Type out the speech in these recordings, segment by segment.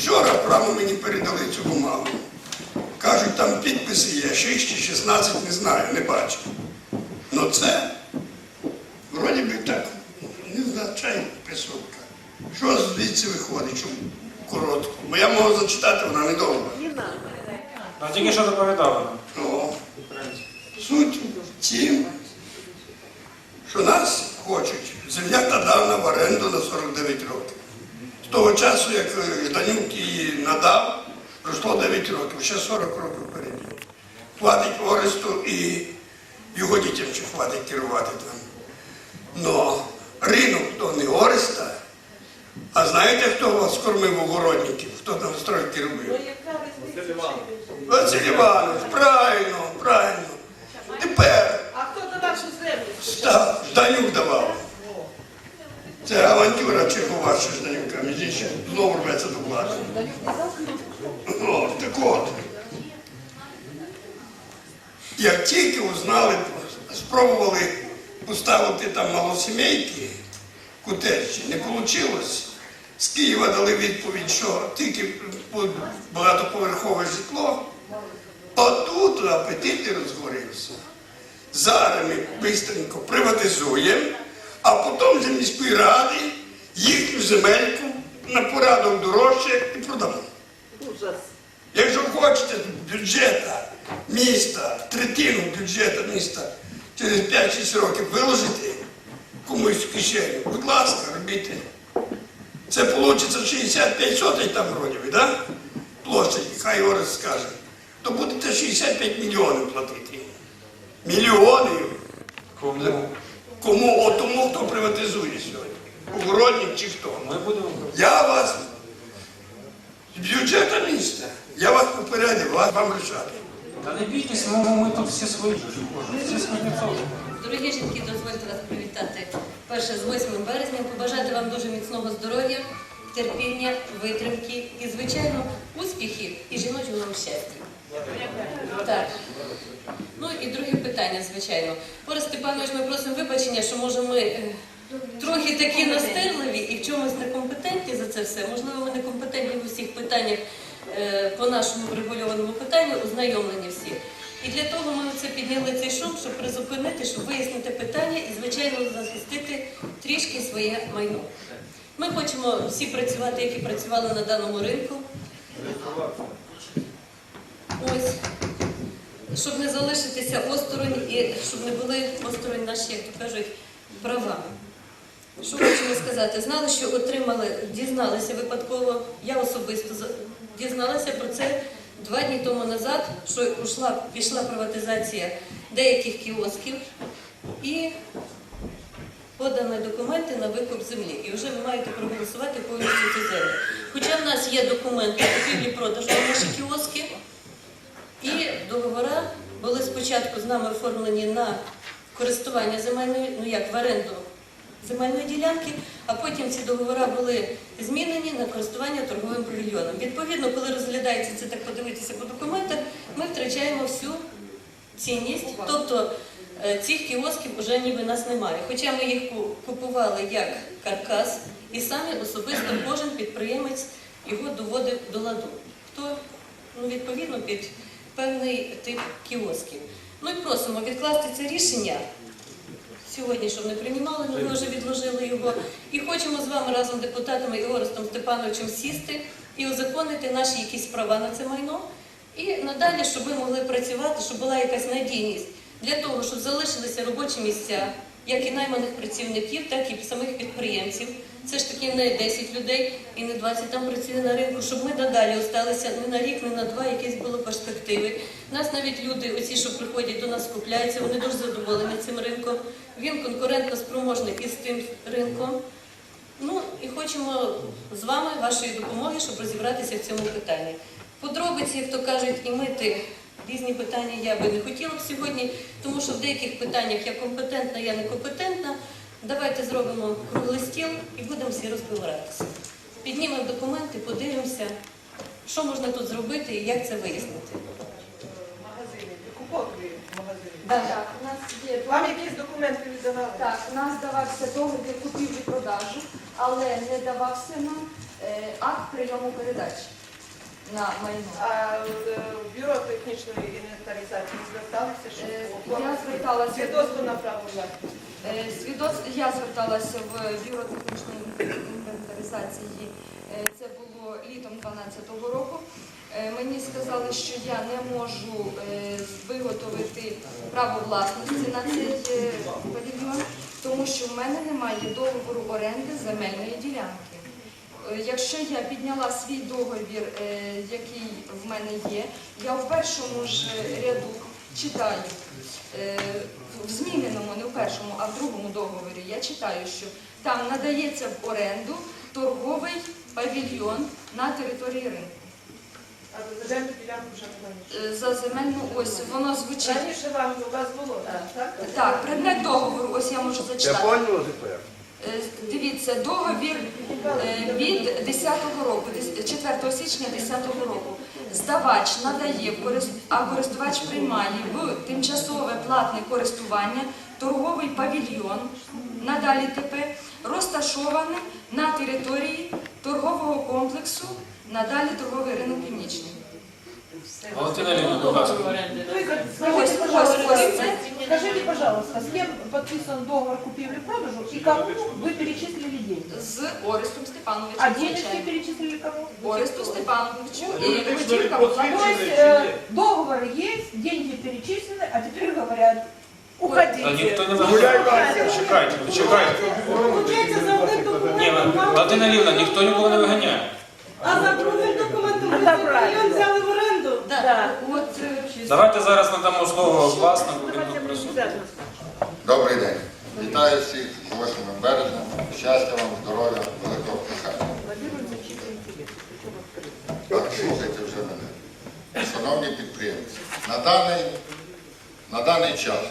Вчора прямо мені передали цю бумагу. Кажуть, там підписи є, 6 чи 16, не знаю, не бачу. Ну це, вроді би так, незначайна присутка. Що звідси виходить, що коротко? Бо я можу зачитати, вона недовга. Ну, тільки що доповідали. Ну, суть в тім, що нас хочуть. Земля та дана в оренду на 49 років. Того часу, як е, Данюк її надав, пройшло 9 років, ще 40 років впереді. Хватить Оресту і його дітям чи хватить керувати там. Но ринок то не Ореста. А знаєте, хто вас кормив огородників? Хто там стройки робив? Василь Іванович, правильно, правильно. Тепер А хто давав що землю? Данюк давав. Це авантюра з Данюка. Між іншим, знову рветься до влади. О, так от. Як тільки узнали, спробували поставити там малосімейки, кутечі, не вийшло. З Києва дали відповідь, що тільки багатоповерхове житло, а тут апетит розгорівся. Зараз ми швидко приватизуємо, а потім з міської ради їхню земельку на порядок дорожче і. Ужас. Якщо хочете бюджету міста, третину бюджету міста через 5-6 років виложити комусь в кишеню, будь ласка, робіть. Це вийде 65 сотень там вроді, да? Площадь, хай Орес скаже. То будете 65 мільйонів платити. Мільйонів. Кому? Кому? От тому, хто приватизує сьогодні. Огородник чи хто. Ми будемо. Я вас з бюджету міста. Я вас попередив, вас вам рішати. Та не бійтесь, ми, ми тут всі свої. Всі свої. Дорогі жінки, дозвольте вас привітати перше з 8 березня, побажати вам дуже міцного здоров'я, терпіння, витримки і, звичайно, успіхів і жіночого вам щастя. Так. Ну і друге питання, звичайно. Борис Степанович, ми просимо вибачення, що може ми е, трохи такі настирливі і в чомусь некомпетентні за це все. Можливо, ми некомпетентні в усіх питаннях е, по нашому врегульованому питанню, ознайомлені всі. І для того ми це підняли цей шум, щоб призупинити, щоб вияснити питання і, звичайно, захистити трішки своє майно. Ми хочемо всі працювати, які працювали на даному ринку. Ось щоб не залишитися осторонь і щоб не були осторонь наші, як то кажуть, права. Що хочемо сказати? Знали, що отримали, дізналися випадково, я особисто дізналася про це два дні тому назад, що ушла, пішла приватизація деяких кіосків і подані документи на викуп землі. І вже ви маєте проголосувати повністю цю землю. Хоча в нас є документи купівлі-продажу на наші кіоски, договори були спочатку з нами оформлені на користування земельної, ну як в оренду земельної ділянки, а потім ці договори були змінені на користування торговим павільйоном. Відповідно, коли розглядається це так подивитися по документах, ми втрачаємо всю цінність, тобто е, цих кіосків вже ніби нас немає. Хоча ми їх купували як каркас, і самі особисто кожен підприємець його доводив до ладу. Хто ну, відповідно під певний тип кіосків. Ну і просимо відкласти це рішення сьогодні, щоб не приймали, але ми вже відложили його. І хочемо з вами разом депутатами і Орестом Степановичем сісти і узаконити наші якісь права на це майно. І надалі, щоб ми могли працювати, щоб була якась надійність для того, щоб залишилися робочі місця, як і найманих працівників, так і самих підприємців. Це ж таки не 10 людей і не 20 там працює на ринку, щоб ми надалі осталися не на рік, не на два, якісь були перспективи. Нас навіть люди, оці, що приходять до нас, купляються, вони дуже задоволені цим ринком. Він конкурентно спроможний із тим ринком. Ну і хочемо з вами вашої допомоги, щоб розібратися в цьому питанні. Подробиці, як то кажуть, і мити різні питання я би не хотіла б сьогодні, тому що в деяких питаннях я компетентна, я некомпетентна. Давайте зробимо круглий стіл і будемо всі розбиратися. Піднімемо документи, подивимося, що можна тут зробити і як це вияснити. Магазини. Купові магазини. Да. у нас є Вам якісь документи віддавали? так, у нас давався договір купівлі продажу, але не давався нам Е, Акт прийому передач на майно. А е, в бюро технічної інвентаризації зверталися, що Е, Я зверталася свідоцтво на право власності. Е, Свідоцтво я зверталася в бюро технічної інвентаризації. Е, Це було літом 12-го року. Е, Мені сказали, що я не можу е, виготовити право власності на цей е, тому що в мене немає договору оренди земельної ділянки. Е, Якщо я підняла свій договір, е, який в мене є, я в першому ж ряду читаю е, в зміненому, не в першому, а в другому договорі, я читаю, що там надається в оренду торговий павільйон на території ринку. А за земельну ділянку вже не За земельну ось воно звучить. Раніше вам у вас було, так? так? Предмет договору, ось я можу Я зачитати. понял тепер. Е, Дивіться, договір е, від 10-го року, 4 січня 10-го року. Здавач надає, а користувач приймає в тимчасове платне користування торговий павільйон, надалі ТП, розташований на території торгового комплексу, надалі торговий ринок північний. Валентина Львівна, будь ласка. Ось, ось, ось це. Скажите, пожалуйста, с кем подписан договор купівлі-продажу и кому вы перечислили деньги? З Орестом Степановичем. А денежки звичайно. перечислили кому? Оресту Степановичу. І готівка була. То есть э, договор есть, деньги перечислены, а теперь говорят, Та уходите. ніхто не Гуляй, виганяє. Вася. Чекайте, чекайте. Получається, за одним Ні, документом, Валентина Львівна, ніхто нікого не виганяє. а за другим документом ви А цей забрали. район взяли в оренду. Да. От, е, Давайте зараз надамо слово власнику, він тут присутній. Добрий день. Вітаю всіх з 8 березня. Щастя вам, здоров'я, великого кохання. Так, слухайте вже мене. Шановні підприємці, на даний, на даний час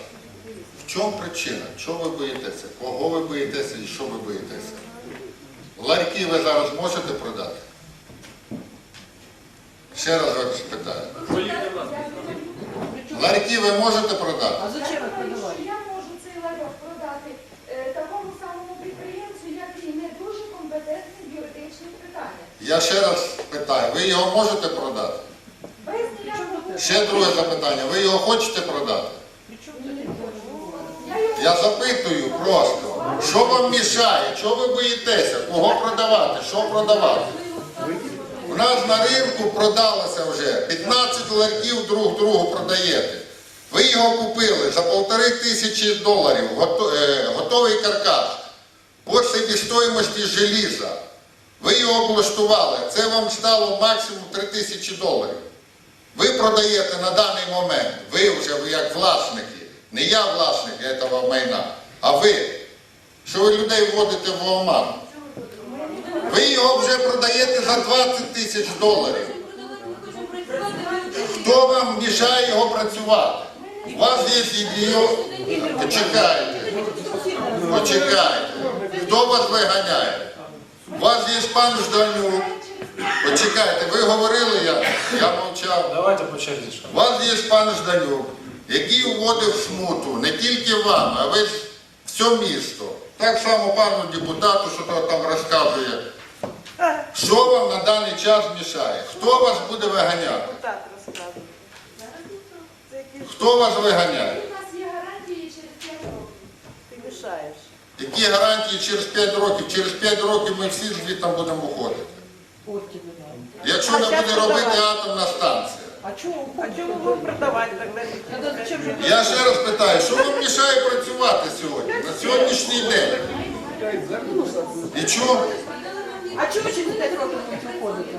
в чому причина? Чого ви боїтеся? Кого ви боїтеся і що ви боїтеся? Ларьки ви зараз можете продати? Ще раз вас питаю. Ларьки ви можете продати? А зачем их продавать? Я можу цей ларьок продати е, такому самому підприємцю, який не дуже компетентний в юридичних питаннях. Я ще раз питаю, ви його можете продати? Без ніякого Ще друге запитання. Ви його хочете продати? я його Я запитую просто, що вам мішає, чого ви боїтеся, кого продавати, що продавати? Нас на ринку продалося вже 15 ларьків друг другу продаєте. Ви його купили за полтори тисячі доларів, е, готовий каркас, по себестоїмості желіза. Ви його облаштували, це вам стало максимум 3 тисячі доларів. Ви продаєте на даний момент, ви вже як власники, не я власник цього майна, а ви. Що ви людей вводите в оману? Ви його вже продаєте за 20 тисяч доларів. Хто вам мішає його працювати? У вас є ідіот. Почекайте. Почекайте. Хто вас виганяє? У вас є пан Жданюк. Почекайте, ви говорили, я, я мовчав. Давайте У вас є пан Жданюк, який вводив смуту не тільки вам, а весь все місто. Так само пану депутату, що то там розказує. Що вам на даний час мішає? Хто вас буде виганяти? Розказує. Хто вас виганяє? У нас є гарантії через 5 років. Ти мішаєш. Які гарантії через 5 років? Через 5 років ми всі звідти будемо надо. Якщо не буде робити атомна станція. А чего? А чому ви продавати тоді? Же Я ще раз питаю, що вам мішає працювати сьогодні, на сьогоднішній день? І чому? А чего через пять років не приходите?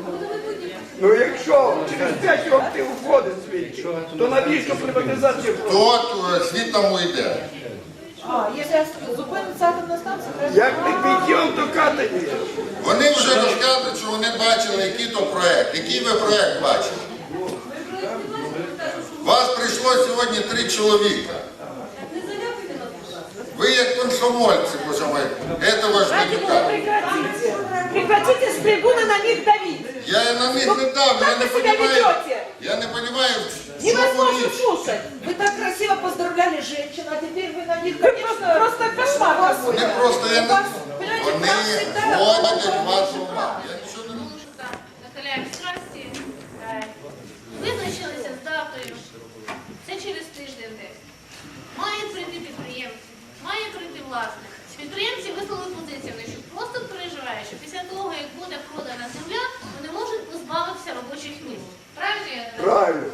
Ну якщо через 5 років ти уходить звідти, то навіщо приватизацію? Хто е, звідти уйде? А, если зупиниться атомна станція, Як ми підйом, то катані. Вони вже розказують, що вони бачили, який то проект. Який ви проект бачили? Вас прийшло сьогодні три чоловіка. Ви як комсомольці, боже мой, этого ж не прекратите. Прекратите с трибуны на них давить. Я на них не дам, я не понимаю. Ведете? Я не понимаю, Невозможно слушать. Вы так красиво поздравляли женщин, а теперь вы на них, конечно, просто кошмар какой Не просто я не... Вони вводять вас в. Я нічого не можу. Наталя, страсті э, визначилися з датою. Це через тиждень десь. Має прийти підприємці, має прийти власник. Підприємці висловили позицію, що просто переживають, що після того, як буде продана земля, вони можуть позбавитися робочих місць. Правильно? Правильно.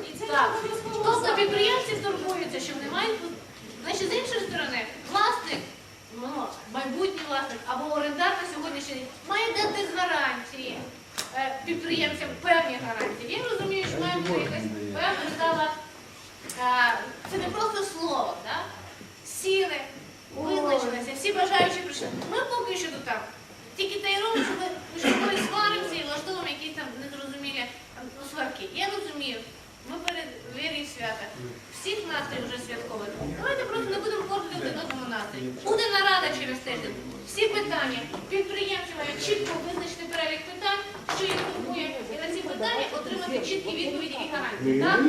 Буде нарада через тиждень. Всі питання. Підприємці мають чітко визначити перелік питань, що їх турбує, і на ці питання отримати чіткі відповіді і гарантії. Так?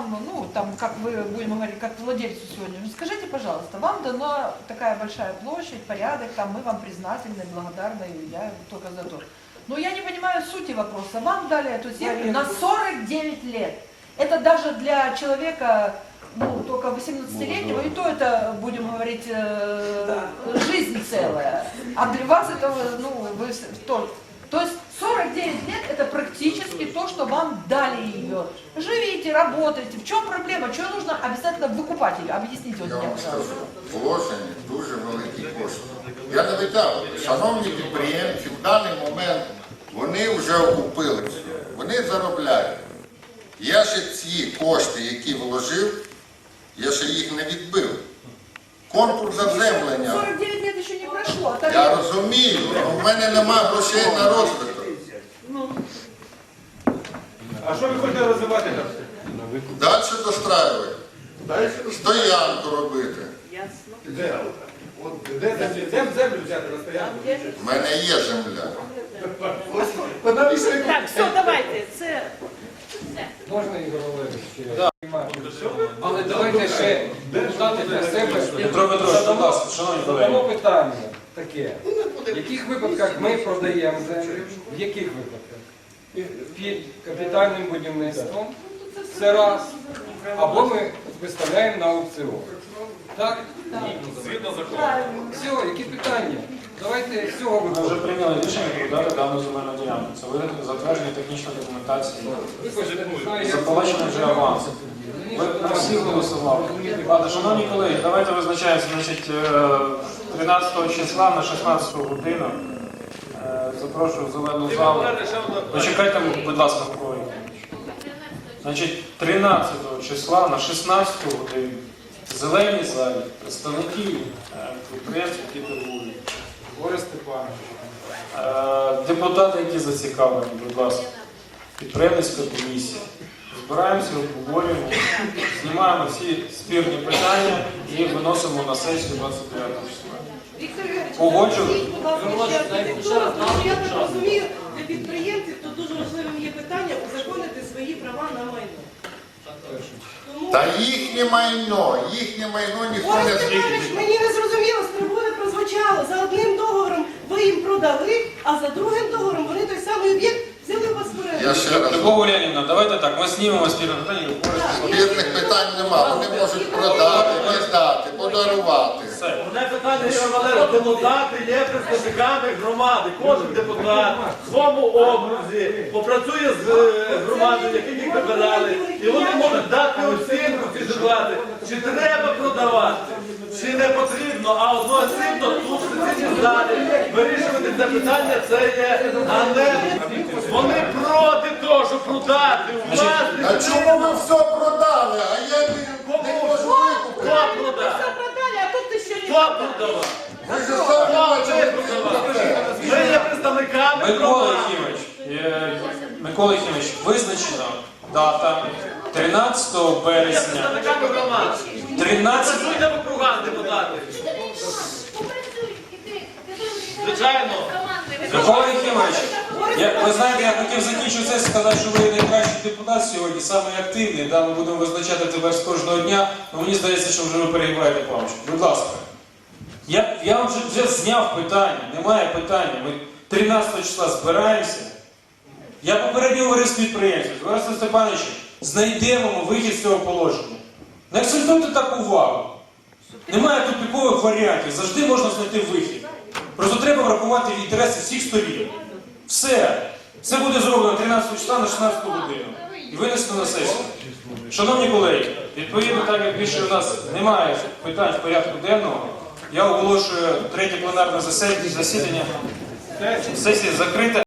Вам, ну, там, как вы, будем говорить, как владельцу сегодня. Скажите, пожалуйста, вам дана такая большая площадь, порядок, там, мы вам признательны, благодарны, я только за то. Но я не понимаю сути вопроса. Вам дали эту землю на 49 лет. Это даже для человека, ну, только 18-летнего, и то это, будем говорить, э, жизнь целая. А для вас это, ну, вы то, то есть 49 лет это практически то, что вам дали ее. Живите, работайте. В чем проблема? Чего нужно обязательно выкупать ее? Объясните вот Я мне, вам скажу, пожалуйста. в положенні дуже великі кошти. Я не витягую. Шановні підприємці, в даний момент вони вже окупилися, вони заробляють. Я ще ці кошти, які вложив, я ще їх не відбив. Конкурс заземлення. 49 лет еще не прошло. а так- Я розумію, але в мене немає грошей на розвиток. А що ви хочете розвивати там? Далі достраювати. Стоянку робити. Де? От де землю, де землю взяти на стоянку? В мене є земля. Так, все, давайте. Це Можна Ігор Олегович? Але давайте ще депутати для себе Петро Петрович, будь ласка, шановні колеги. питання таке. В яких випадках ми продаємо землю? В яких випадках? Під капітальним будівництвом. Це раз. Або ми виставляємо на аукціон. Так? Все, які питання? Давайте з цього Ми вже виходимо. прийняли рішення продати дану земельну ділянку. Це вигляд затвердження технічної документації. Заплачено вже аванс. Ви ви всі голосували. Ладно, шановні колеги, давайте визначаємося, значить, е, 13 числа на 16 годину. Запрошую в зелену залу. Почекайте, будь ласка, Микола Значить, 13 числа на 16 годину в зеленій залі представники е, підприємців, які торгують, Борис Степанович, е, депутати, які зацікавлені, будь ласка, підприємницька комісія. Збираємося, обговорюємо, знімаємо всі спірні питання і виносимо на сесію 29 числа. Віктор Юрійович, Погоджую. скажіть, будь ласка, ще архітектура, тому що я так розумію, для підприємців тут дуже важливим є питання узаконити свої права на майно. Тому Та їхнє майно, їхнє майно ніхто не Степанович, мені не зрозуміло, з трибуни прозвучало. За одним договором ви їм продали, а за другим договором вони той самий об'єкт взяли у вас в оренду. Я ще раз. Любов Улянівна, давайте так, ми знімемо спірне питання і. Спірних питань нема. Вони можуть продати, віддати, подарувати. Все. Одне питання, Ігор Валерійович, депутати є представниками громади. Кожен депутат в своєму окрузі попрацює з е, громадою, які їх вибирали, і вони можуть дати оцінку ситуації, чи треба продавати, чи не потрібно, а одноосібно тут в цій залі вирішувати це питання, це є, а не вони проти того, щоб продати у А чому ви все продали? А я не, не можу викупити. Хто продав? Хто продавав? Ви ж самі бачили, Ми є представниками Микола громади. Е, Микола Єхімович, визначена дата 13 березня. Представниками громади. 13 Працюйте в округах, депутати. Звичайно. Микола я, ви знаєте, я хотів закінчити це сказати, що ви найкращий депутат сьогодні, самий активний. Да, ми будемо визначати тебе з кожного дня, але мені здається, що вже ви перегибаєте паличку. Будь ласка. Я, я вам вже, вже зняв питання, немає питання. Ми 13 числа збираємося. Я попередньо говорив підприємцем, з Борисом знайдемо ми вихід з цього положення. Не акцентуйте так увагу. Немає тупікових варіантів, завжди можна знайти вихід. Просто треба врахувати інтереси всіх сторін. Все. Це буде зроблено 13 числа на 16 годину і винесено на сесію. Шановні колеги, відповідно, так як більше у нас немає питань в порядку денного, я оголошую третє пленарне засідання. Сесія закрита.